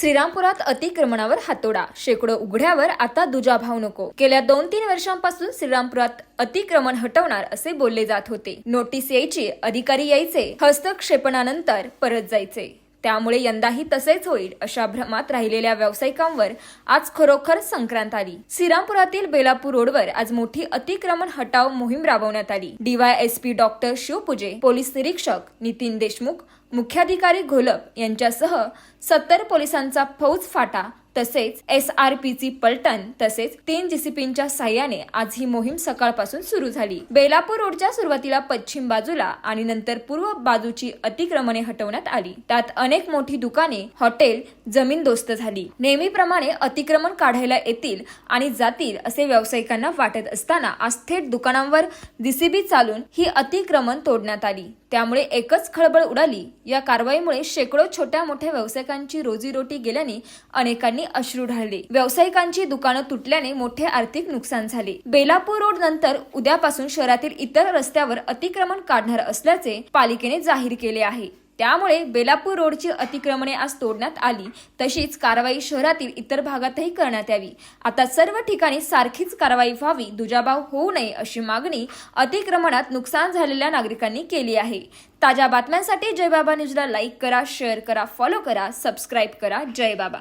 श्रीरामपुरात अतिक्रमणावर हातोडा. शेकडो उघड्यावर आता दुजाभाव नको. गेल्या दोन तीन वर्षांपासून श्रीरामपुरात अतिक्रमण हटवणार असे बोलले जात होते. नोटीस यायची अधिकारी यायचे हस्तक्षेपणानंतर परत जायचे. त्यामुळे यंदाही तसेच होईल अशा भ्रमात राहिलेल्या व्यावसायिकांवर आज खरोखर संक्रांत आली. श्रीरामपुरातील बेलापूर रोडवर आज मोठी अतिक्रमण हटाव मोहीम राबवण्यात आली. डीवायएसपी डॉक्टर शिवपूजे पोलीस निरीक्षक नितीन देशमुख मुख्याधिकारी घोलप यांच्यासह सत्तर पोलिसांचा फौज फाटा तसेच एस आर पीची पलटण तसेच तीन जीसीपींच्या साह्याने आज ही मोहीम सकाळपासून सुरू झाली. बेलापूर रोडच्या सुरुवातीला पश्चिम बाजूला आणि नंतर पूर्व बाजूची अतिक्रमणे हटवण्यात आली. त्यात अनेक मोठी दुकाने हॉटेल जमीनदोस्त झाली. नेहमीप्रमाणे अतिक्रमण काढायला येतील आणि जातील असे व्यावसायिकांना वाटत असताना आज थेट दुकानांवर जीसीबी चालून ही अतिक्रमण तोडण्यात आली. त्यामुळे एकच खळबळ उडाली. या कारवाईमुळे शेकडो छोट्या मोठ्या व्यावसायिकांची रोजीरोटी गेल्याने अनेकांनी अश्रू ढाळले. व्यावसायिकांची दुकानं तुटल्याने मोठे आर्थिक नुकसान झाले. बेलापूर रोड नंतर उद्यापासून शहरातील इतर रस्त्यावर अतिक्रमण काढणार असल्याचे पालिकेने जाहीर केले आहे. त्यामुळे बेलापूर रोडची अतिक्रमणे आज तोडण्यात आली. तशीच कारवाई शहरातील इतर भागातही करण्यात यावी. आता सर्व ठिकाणी सारखीच कारवाई व्हावी दुजाभाव होऊ नये अशी मागणी अतिक्रमणात नुकसान झालेल्या नागरिकांनी केली आहे. ताज्या बातम्यांसाठी जयबाबा न्यूजला लाईक करा शेअर करा फॉलो करा सबस्क्राईब करा. जय बाबा.